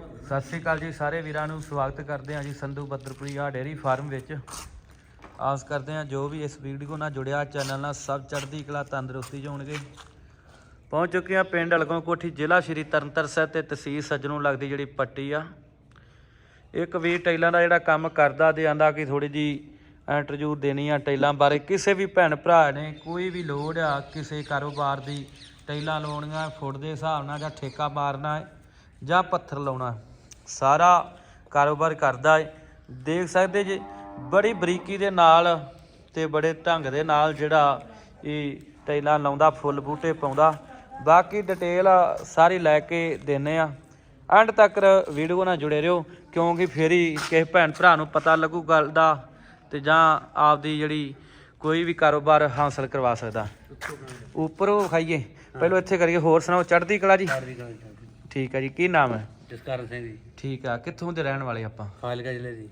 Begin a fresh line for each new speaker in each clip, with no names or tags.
ਸਤਿ ਸ੍ਰੀ ਅਕਾਲ ਜੀ, ਸਾਰੇ ਵੀਰਾਂ ਨੂੰ ਸਵਾਗਤ ਕਰਦੇ ਹਾਂ ਜੀ ਸੰਧੂ ਬੱਦਰਪੁਰੀਆ ਡੇਅਰੀ ਫਾਰਮ ਵਿੱਚ। ਆਸ ਕਰਦੇ ਹਾਂ ਜੋ ਵੀ ਇਸ ਵੀਡੀਓ ਨਾਲ ਜੁੜਿਆ ਚੈਨਲ ਨਾਲ ਸਭ ਚੜ੍ਹਦੀ ਕਲਾ, ਤੰਦਰੁਸਤੀ 'ਚ ਹੋਣਗੇ। ਪਹੁੰਚ ਚੁੱਕੇ ਹਾਂ ਪਿੰਡ ਅਲਗੋਂ ਕੋਠੀ ਜ਼ਿਲ੍ਹਾ ਸ਼੍ਰੀ ਤਰਨਤਾਰਨ ਸਾਹਿਬ ਤੇ ਤਹਿਸੀਲ ਸੱਜਣੋਂ ਲੱਗਦੀ ਜਿਹੜੀ ਪੱਟੀ ਆ। ਇੱਕ ਵੀ ਟੈਲਾਂ ਦਾ ਜਿਹੜਾ ਕੰਮ ਕਰਦਾ, ਤੇ ਆਂਦਾ ਕਿ ਥੋੜੀ ਜੀ ਇੰਟਰਵਿਊ ਦੇਣੀ ਆ ਟੈਲਾਂ ਬਾਰੇ। ਕਿਸੇ ਵੀ ਭੈਣ ਭਰਾ ਨੇ ਕੋਈ ਵੀ ਲੋੜ ਆ, ਕਿਸੇ ਕਾਰੋਬਾਰ ਦੀ ਟੈਲਾਂ ਲਾਉਣੀਆਂ, ਫੁੱਟ ਦੇ ਹਿਸਾਬ ਨਾਲ ਜਾਂ ਠੇਕਾ ਮਾਰਨਾ ਹੈ ਜਾਂ ਪੱਥਰ ਲਾਉਣਾ। ਸਾਰਾ ਕਾਰੋਬਾਰ ਕਰਦਾ ਹੈ ਦੇਖ ਸਕਦੇ ਜੇ ਬੜੀ ਬਰੀਕੀ ਦੇ ਨਾਲ ਤੇ ਬੜੇ ਢੰਗ ਦੇ ਨਾਲ ਜਿਹੜਾ ਇਹ ਟੈਲਾਂ ਲਾਉਂਦਾ ਫੁੱਲ ਬੂਟੇ ਪਾਉਂਦਾ। ਬਾਕੀ ਡਿਟੇਲ ਸਾਰੀ ਲੈ ਕੇ ਦਿੰਨੇ ਆ। ਐਂਡ ਤੱਕ ਵੀਡੀਓ ਨਾਲ ਜੁੜੇ ਰਹੋ ਕਿਉਂਕਿ ਫੇਰ ਹੀ ਕਿਸੇ ਭੈਣ ਭਰਾ ਨੂੰ ਪਤਾ ਲੱਗੂ ਗੱਲ ਦਾ ਤੇ ਜਾਂ ਆਪਦੀ ਜਿਹੜੀ ਕੋਈ ਵੀ ਕਾਰੋਬਾਰ ਹਾਸਲ ਕਰਵਾ ਸਕਦਾ। ਉੱਪਰੋਂ ਖਾਈਏ। ਪਹਿਲਾਂ ਇੱਥੇ ਕਰੀਏ ਹੋਰ ਸੁਣਾਓ ਚੜ੍ਹਦੀ ਕਲਾ ਜੀ।
ਚੜ੍ਹਦੀ ਕਲਾ ਜੀ
ਠੀਕ ਹੈ ਜੀ ਕੀ ਨਾਮ ਹੈ?
ਜਸਕਰਨ ਸਿੰਘ ਜੀ।
ਠੀਕ ਆ ਕਿੱਥੋਂ ਦੇ ਰਹਿਣ ਵਾਲੇ ਆਪਾਂ?
ਫਾਜ਼ਿਲਕਾ ਜ਼ਿਲ੍ਹੇ ਦੀ।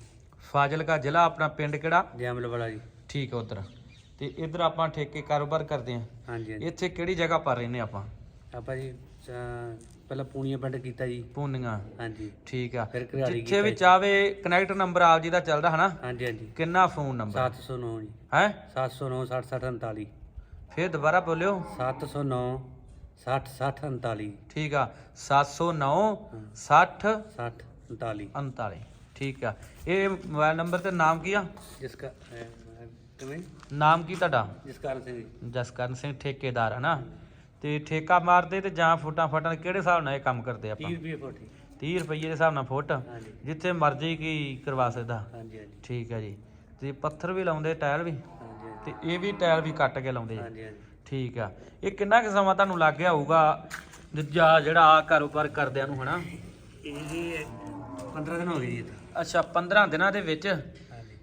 ਫਾਜ਼ਿਲਕਾ ਜ਼ਿਲ੍ਹਾ ਆਪਣਾ ਪਿੰਡ ਕਿਹੜਾ?
ਜੈਮਲ ਵਾਲਾ ਜੀ।
ਠੀਕ ਹੈ ਉਧਰ। ਤੇ ਇਧਰ ਆਪਾਂ ਠੇਕੇ ਕਾਰੋਬਾਰ ਕਰਦੇ ਆਂ।
ਹਾਂਜੀ ਹਾਂਜੀ।
ਇੱਥੇ ਕਿਹੜੀ ਜਗ੍ਹਾ ਪਰ ਰਹਿੰਦੇ ਆਪਾਂ?
ਆਪਾਂ ਜੀ ਅਹ, ਪਹਿਲਾਂ ਪੂਣੀਆਂ ਪਿੰਡ ਕੀਤਾ ਜੀ।
ਪੂਨੀਆਂ।
ਹਾਂਜੀ।
ਠੀਕ ਆ।
ਫਿਰ ਘਰਿਆਲੀ
ਜਿੱਥੇ ਵੀ ਚਾਵੇ ਕਨੈਕਟ ਨੰਬਰ ਆਪ ਜੀ ਦਾ ਚੱਲਦਾ ਹਨਾ?
ਹਾਂਜੀ ਹਾਂਜੀ।
ਕਿੰਨਾ ਫੋਨ ਨੰਬਰ
709 ਜੀ।
ਹੈ?
709 60 60 39
ਫੇਰ ਦੁਬਾਰਾ ਬੋਲਿਓ।
709 60 60 39
ਠੀਕ ਆ 709 60
60 39
39 ਠੀਕ ਆ। ਇਹ ਮੋਬਾਈਲ ਨੰਬਰ ਤੇ ਨਾਮ ਕੀ ਆ?
ਜਿਸਕਾ ਕਿਵੇਂ?
ਨਾਮ ਕੀ ਤੁਹਾਡਾ?
ਜਸਕਰਨ ਸਿੰਘ ਜੀ।
ਜਸਕਰਨ ਸਿੰਘ ਠੇਕੇਦਾਰ ਹੈ ਨਾ। ਤੇ ਠੇਕਾ ਮਾਰਦੇ ਤੇ ਜਾਂ ਫੁੱਟਾਂ ਫਟਾਂ ਕਿਹੜੇ ਹਿਸਾਬ ਨਾਲ ਇਹ ਕੰਮ ਕਰਦੇ ਆਪਾਂ?
30 ਰੁਪਏ ਫੁੱਟ ਜੀ।
30 ਰੁਪਏ ਦੇ ਹਿਸਾਬ ਨਾਲ ਫੁੱਟ ਜਿੱਥੇ ਮਰਜ਼ੀ ਕੀ ਕਰਵਾ ਸਕਦਾ।
ਹਾਂਜੀ ਹਾਂਜੀ।
ਠੀਕ ਹੈ ਜੀ। ਤੇ ਪੱਥਰ ਵੀ ਲਾਉਂਦੇ ਟਾਇਲ ਵੀ?
ਹਾਂਜੀ
ਤੇ ਇਹ ਵੀ ਟਾਇਲ ਵੀ ਕੱਟ ਕੇ ਲਾਉਂਦੇ
ਹਾਂਜੀ ਹਾਂਜੀ।
ਠੀਕ ਆ। ਇਹ ਕਿੰਨਾ ਕੁ ਸਮਾਂ ਤੁਹਾਨੂੰ ਲੱਗ ਗਿਆ ਹੋਊਗਾ? ਦੂਜਾ ਜਿਹੜਾ ਆ ਕਾਰੋਬਾਰ ਕਰਦਿਆਂ ਨੂੰ ਹਨਾ?
ਇਹ ਜੀ 15 ਦਿਨ ਹੋ ਗਏ ਜੀ।
ਅੱਛਾ 15 ਦਿਨਾਂ ਦੇ ਵਿੱਚ?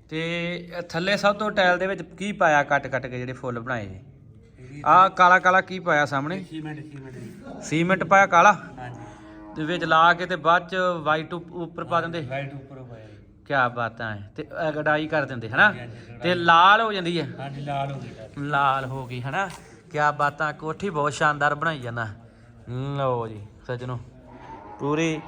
ਤੇ ਥੱਲੇ ਸਭ ਤੋਂ ਟਾਇਲ ਦੇ ਵਿੱਚ ਕੀ ਪਾਇਆ ਕੱਟ ਕੱਟ ਕੇ ਜਿਹੜੇ ਫੁੱਲ ਬਣਾਏ ਜੀ ਆ ਕਾਲਾ ਕਾਲਾ ਕੀ ਪਾਇਆ ਸਾਹਮਣੇ?
ਸੀਮੈਂਟ ਸੀਮੈਂਟ
ਸੀਮੈਂਟ ਪਾਇਆ ਕਾਲਾ?
ਹਾਂਜੀ।
ਤੇ ਵਿੱਚ ਲਾ ਕੇ ਤੇ ਬਾਅਦ ਚ ਵਾਈਟ ਉੱਪਰ ਪਾ ਦਿੰਦੇ?
ਲਾਈਟ ਉੱਪਰ ਪਾਇਆ
ਕੀ ਬਾਤਾਂ ਹੈ ਤੇ ਗਡਾਈ ਕਰ ਦਿੰਦੇ ਹਨਾ? ਤੇ ਲਾਲ ਹੋ ਜਾਂਦੀ ਹੈ?
ਹਾਂਜੀ ਲਾਲ ਹੋ ਗਈ।
ਲਾਲ ਹੋ ਗਈ ਹਨਾ? ਕਿਆ ਬਾਤਾਂ, ਕੋਠੀ ਬਹੁਤ ਸ਼ਾਨਦਾਰ ਬਣਾਈ ਜਾਂਦਾ। ਲਓ ਜੀ, ਸੱਜਣੋ। ਪੂਰੀ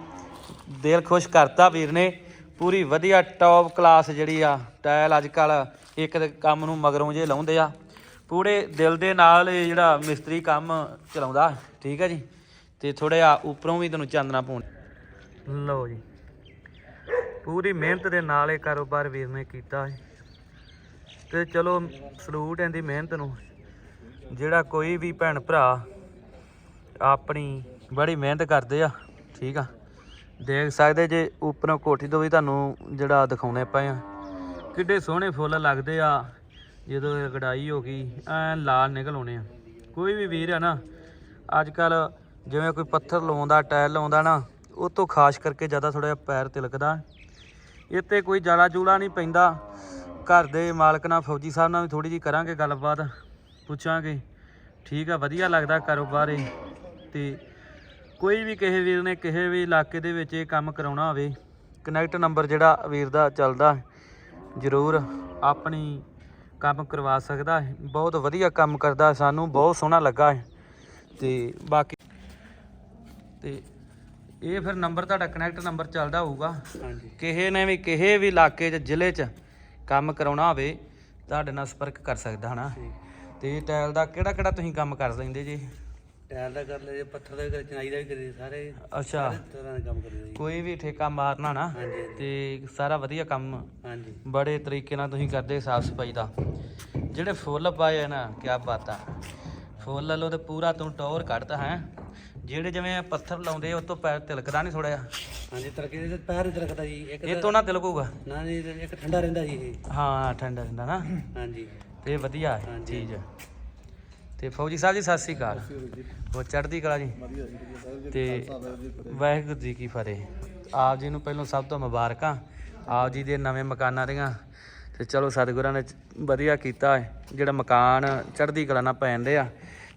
ਦਿਲ ਖੁਸ਼ ਕਰਤਾ ਵੀਰ ਨੇ। ਪੂਰੀ ਵਧੀਆ ਟੌਪ ਕਲਾਸ ਜਿਹੜੀ ਆ ਟਾਇਲ ਅੱਜ ਕੱਲ ਇੱਕ ਕੰਮ ਨੂੰ ਮਗਰੋਂ ਜੇ ਲਾਉਂਦੇ ਆ। ਪੂਰੇ ਦਿਲ ਦੇ ਨਾਲ ਇਹ ਜਿਹੜਾ ਮਿਸਤਰੀ ਕੰਮ ਚਲਾਉਂਦਾ, ਠੀਕ ਹੈ ਜੀ? ਤੇ ਥੋੜਾ ਉੱਪਰੋਂ ਵੀ ਤੁਹਾਨੂੰ ਚਾਨਣਾ ਪਾਉਣ। ਲਓ ਜੀ। ਪੂਰੀ ਮਿਹਨਤ ਦੇ ਨਾਲ ਇਹ ਕਾਰੋਬਾਰ ਵੀਰ ਨੇ ਕੀਤਾ। ਹੈ ਤੇ ਚਲੋ, ਸਲੂਟ ਇਹਦੀ ਮਿਹਨਤ ਨੂੰ। ਜਿਹੜਾ ਕੋਈ ਵੀ ਭੈਣ ਭਰਾ ਆਪਣੀ ਬੜੀ ਮਿਹਨਤ ਕਰਦੇ ਆ, ਠੀਕ ਆ। ਦੇਖ ਸਕਦੇ ਜੇ ਉੱਪਰੋਂ ਕੋਠੀ ਤੋਂ ਵੀ ਤੁਹਾਨੂੰ ਜਿਹੜਾ ਦਿਖਾਉਣੇ ਪਏ ਆ। ਕਿੱਡੇ ਸੋਹਣੇ ਫੁੱਲ ਲੱਗਦੇ ਆ, ਜਦੋਂ ਗੜਾਈ ਹੋ ਗਈ ਐ ਲਾਲ ਨਿਕਲ ਆਉਣੇ ਆ। ਕੋਈ ਵੀ ਵੀਰ ਆ ਨਾ ਅੱਜ ਕੱਲ ਜਿਵੇਂ ਕੋਈ ਪੱਥਰ ਲਾਉਂਦਾ ਟਾਇਲ ਲਾਉਂਦਾ ਨਾ, ਉਹ ਤੋਂ ਖਾਸ ਕਰਕੇ ਜ਼ਿਆਦਾ ਥੋੜਾ ਜਿਹਾ ਪੈਰ ਤਿਲਕਦਾ। ਇੱਥੇ ਕੋਈ ਜਾਲਾ ਜੂਲਾ ਨਹੀਂ ਪੈਂਦਾ। ਘਰ ਦੇ ਮਾਲਕ ਨਾਲ ਫੌਜੀ ਸਾਹਿਬ ਨਾਲ ਵੀ ਥੋੜੀ ਜੀ ਕਰਾਂਗੇ ਗੱਲਬਾਤ। ਪੁੱਛਾਂਗੇ। ਠੀਕ ਆ ਵਧੀਆ ਲੱਗਦਾ ਕਾਰੋਬਾਰ ਇਹ। ਤੇ ਕੋਈ ਵੀ ਕਿਸੇ ਵੀਰ ਨੇ ਕਿਸੇ ਵੀ ਇਲਾਕੇ ਦੇ ਵਿੱਚ ਇਹ ਕੰਮ ਕਰਾਉਣਾ ਹੋਵੇ ਕਨੈਕਟ ਨੰਬਰ ਜਿਹੜਾ ਵੀਰ ਦਾ ਚੱਲਦਾ ਜ਼ਰੂਰ ਆਪਣੀ ਕੰਮ ਕਰਵਾ ਸਕਦਾ ਹੈ। ਬਹੁਤ ਵਧੀਆ ਕੰਮ ਕਰਦਾ ਸਾਨੂੰ ਬਹੁਤ ਸੋਹਣਾ ਲੱਗਾ ਹੈ। ਤੇ ਬਾਕੀ ਤੇ ਇਹ ਫਿਰ ਨੰਬਰ ਤੁਹਾਡਾ ਕਨੈਕਟ ਨੰਬਰ ਚੱਲਦਾ ਹੋਊਗਾ।
ਹਾਂਜੀ।
ਕਿਸੇ ਨੇ ਵੀ ਕਿਸੇ ਵੀ ਇਲਾਕੇ 'ਚ ਜ਼ਿਲ੍ਹੇ 'ਚ ਕੰਮ ਕਰਾਉਣਾ ਹੋਵੇ ਤੁਹਾਡੇ ਨਾਲ ਸੰਪਰਕ ਕਰ ਸਕਦਾ ਹਨਾ? ਤੇ ਟਾਇਲ ਦਾ ਕਿਹੜਾ ਕਿਹੜਾ ਤੁਸੀਂ ਕੰਮ ਕਰ ਲੈਂਦੇ ਜੀ?
ਟਾਇਰ ਦਾ ਕਰ ਲਏ ਪੱਥਰ ਦਾ ਵੀ ਕਰ ਚਨਾਈ ਦਾ ਵੀ ਕਰੀ ਸਾਰੇ।
ਅੱਛਾ।
ਸਾਰੇ ਤਰ੍ਹਾਂ ਦੇ ਕੰਮ ਕਰੀਦੇ ਜੀ।
ਕੋਈ ਵੀ ਠੇਕਾ ਮਾਰਨਾ ਨਾ
ਹਾਂਜੀ ਹਾਂਜੀ।
ਤੇ ਸਾਰਾ ਵਧੀਆ ਕੰਮ
ਹਾਂਜੀ।
ਬੜੇ ਤਰੀਕੇ ਨਾਲ ਤੁਸੀਂ ਕਰਦੇ ਸਾਫ਼ ਸਫ਼ਾਈ ਦਾ। ਜਿਹੜੇ ਫੁੱਲ ਪਾਏ ਆ ਨਾ ਕੀ ਬਾਤ ਆ। ਫੁੱਲ ਲੋ ਤੇ ਪੂਰਾ ਤੂੰ ਟੌਰ ਕੱਢਦਾ ਹੈ। ਜਿਹੜੇ ਜਿਵੇਂ ਪੱਥਰ ਲਾਉਂਦੇ ਉਹ ਤੋਂ ਪੈਰ ਤਿਲਕਦਾ ਨਹੀਂ ਥੋੜਾ
ਹਾਂਜੀ ਤਰਕੇ ਦੇ ਪੈਰ ਹੀ ਰੱਖਦਾ ਜੀ ਇੱਕ
ਇਹ ਤੋਂ ਨਾ ਤਿਲਕੂਗਾ।
ਨਾ ਜੀ ਇੱਕ ਠੰਡਾ ਰਹਿੰਦਾ ਜੀ ਇਹ।
ਹਾਂ ਠੰਡਾ ਰਹਿੰਦਾ ਨਾ।
ਹਾਂਜੀ।
ਤੇ ਇਹ ਵਧੀਆ ਹੈ
ਹਾਂਜੀ।
ਚੀਜ਼ ਤੇ ਫੌਜੀ ਸਾਹਿਬ ਜੀ ਸਤਿ ਸ੍ਰੀ ਅਕਾਲ। ਉਹ ਚੜ੍ਹਦੀ ਕਲਾ ਜੀ? ਤੇ ਵਾਹਿਗੁਰੂ ਜੀ ਕੀ ਫਤਿਹ। ਆਪ ਜੀ ਨੂੰ ਪਹਿਲਾਂ ਸਭ ਤੋਂ ਮੁਬਾਰਕਾਂ। ਆਪ ਜੀ ਦੇ ਨਵੇਂ ਮਕਾਨਾਂ ਦੀਆਂ। ਤੇ ਚਲੋ ਸਤਿਗੁਰਾਂ ਨੇ ਵਧੀਆ ਕੀਤਾ ਹੈ। ਜਿਹੜਾ ਮਕਾਨ ਚੜ੍ਹਦੀ ਕਲਾ ਨਾਲ ਪੈਂਦੇ ਆ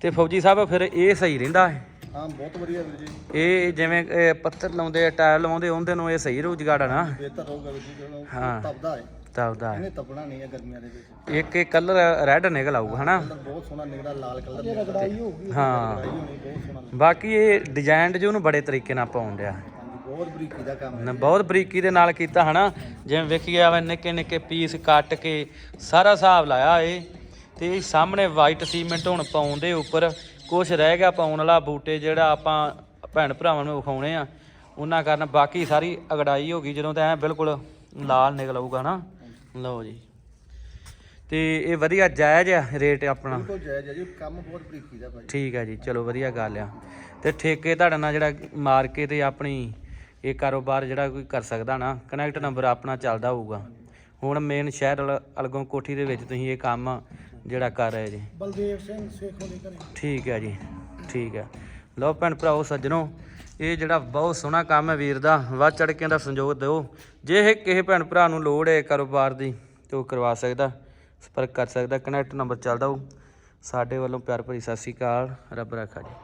ਤੇ ਫੌਜੀ ਸਾਹਿਬ ਫਿਰ ਇਹ ਸਹੀ ਰਹਿੰਦਾ ਹੈ?
ਹਾਂ ਬਹੁਤ ਵਧੀਆ ਵੀਰ ਜੀ।
ਇਹ ਜਿਵੇਂ ਇਹ ਪੱਥਰ ਲਾਉਂਦੇ ਆ ਟਾਇਲ ਲਾਉਂਦੇ ਉਹਦੇ ਨੂੰ ਇਹ ਸਹੀ ਰੁਜ਼ਗਾਰ ਆ ਨਾ?
ਬਿਹਤਰ ਹੋਊਗਾ ਵੀਰ ਜੀ
ਹਾਂ।
ਤਪਦਾ ਹੈ।
ਤਬਦਾ ਹੈ
ਇਹਨੇ ਤਪਣਾ ਨਹੀਂ ਹੈ ਗਰਮੀਆਂ ਦੇ ਵਿੱਚ।
ਇੱਕ ਇੱਕ ਕਲਰ ਰੈੱਡ ਨਿਕਲ ਆਊਗਾ ਹਨਾ?
ਕਲਰ ਬਹੁਤ ਸੋਹਣਾ ਨਿਕਲਦਾ ਲਾਲ ਕਲਰ ਦੀ ਰਗੜਾਈ ਹੋਊਗੀ
ਹਾਂ।
ਰਗੜਾਈ ਹੋਣੀ ਬਹੁਤ ਸੋਹਣਾ
ਬਾਕੀ ਇਹ ਡਿਜ਼ਾਈਨ ਜੋ ਨੂੰ ਬੜੇ ਤਰੀਕੇ ਨਾਲ ਪਾਉਣ ਡਿਆ।
ਹਾਂਜੀ ਬਹੁਤ ਬਰੀਕੀ ਦਾ ਕੰਮ ਹੈ।
ਨਾ ਬਹੁਤ ਬਰੀਕੀ ਦੇ ਨਾਲ ਕੀਤਾ ਹਨਾ? ਜਿਵੇਂ ਵੇਖ ਗਿਆ ਵਾ ਨਿੱਕੇ ਨਿੱਕੇ ਪੀਸ ਕੱਟ ਕੇ ਸਾਰਾ ਹਿਸਾਬ ਲਾਇਆ ਏ ਤੇ ਇਹ ਸਾਹਮਣੇ ਵਾਈਟ ਸੀਮੈਂਟ ਹੁਣ ਪਾਉਣ ਦੇ ਉੱਪਰ ਕੁਝ ਰਹਿ ਗਿਆ ਪਾਉਣ ਵਾਲਾ ਬੂਟੇ ਜਿਹੜਾ ਆਪਾਂ ਭੈਣ ਭਰਾਵਾਂ ਨੂੰ ਵਿਖਾਉਣੇ ਆ। ਉਹਨਾਂ ਕਾਰਨ ਬਾਕੀ ਸਾਰੀ ਅਗੜਾਈ ਹੋ ਗਈ ਜਦੋਂ ਤਾਂ ਐ ਬਿਲਕੁਲ ਲਾਲ ਨਿਕਲ ਆਊਗਾ ਨਾ ਲਓ ਜੀ। ਤੇ ਇਹ ਵਧੀਆ ਜਾਇਜ਼ ਆ ਰੇਟ ਆਪਣਾ।
ਬਿਲਕੁਲ ਜਾਇਜ਼ ਹੈ ਜੀ ਕੰਮ ਬਹੁਤ ਬਰੀਕੀ ਦਾ ਭਾਜੀ
ਠੀਕ ਹੈ ਜੀ ਚਲੋ ਵਧੀਆ ਗੱਲ ਆ। ਤੇ ਠੇਕੇ ਤੁਹਾਡਾ ਨਾਲ ਜਿਹੜਾ ਮਾਰ ਕੇ ਤੇ ਆਪਣੀ ਇਹ ਕਾਰੋਬਾਰ ਜਿਹੜਾ ਕੋਈ ਕਰ ਸਕਦਾ ਨਾ ਕਨੈਕਟ ਨੰਬਰ ਆਪਣਾ ਚੱਲਦਾ ਹੋਊਗਾ। ਹੁਣ ਮੇਨ ਸ਼ਹਿਰ ਅਲ- ਅਲਗੋਂ ਕੋਠੀ ਦੇ ਵਿੱਚ ਤੁਸੀਂ ਇਹ ਕੰਮ ਜਿਹੜਾ ਕਰ ਰਹੇ ਜੀ।
ਬਲਦੇਵ ਸਿੰਘ ਸੇਖੋਂ ਦੇ ਘਰੇ।
ਠੀਕ ਹੈ ਜੀ ਠੀਕ ਹੈ ਲਓ ਭੈਣ ਭਰਾਓ ਸੱਜਣੋ ਇਹ ਜਿਹੜਾ ਬਹੁਤ ਸੋਹਣਾ ਕੰਮ ਹੈ ਵੀਰ ਦਾ, ਵੱਧ ਚੜ ਕੇ ਦਾ ਸੰਯੋਗ ਦਿਓ। ਜੇ ਇਹ ਕਿਸੇ ਭੈਣ ਭਰਾ ਨੂੰ ਲੋੜ ਹੈ ਕਾਰੋਬਾਰ ਦੀ, ਤੇ ਉਹ ਕਰਵਾ ਸਕਦਾ, ਸੰਪਰਕ ਕਰ ਸਕਦਾ, ਕਨੈਕਟ ਨੰਬਰ ਚੱਲਦਾ ਹੋਊ ਸਾਡੇ ਵੱਲੋਂ ਪਿਆਰ ਭਰੀ ਸਤਿ ਸ਼੍ਰੀ ਅਕਾਲ, ਰੱਬ ਰੱਖਾ ਜੀ।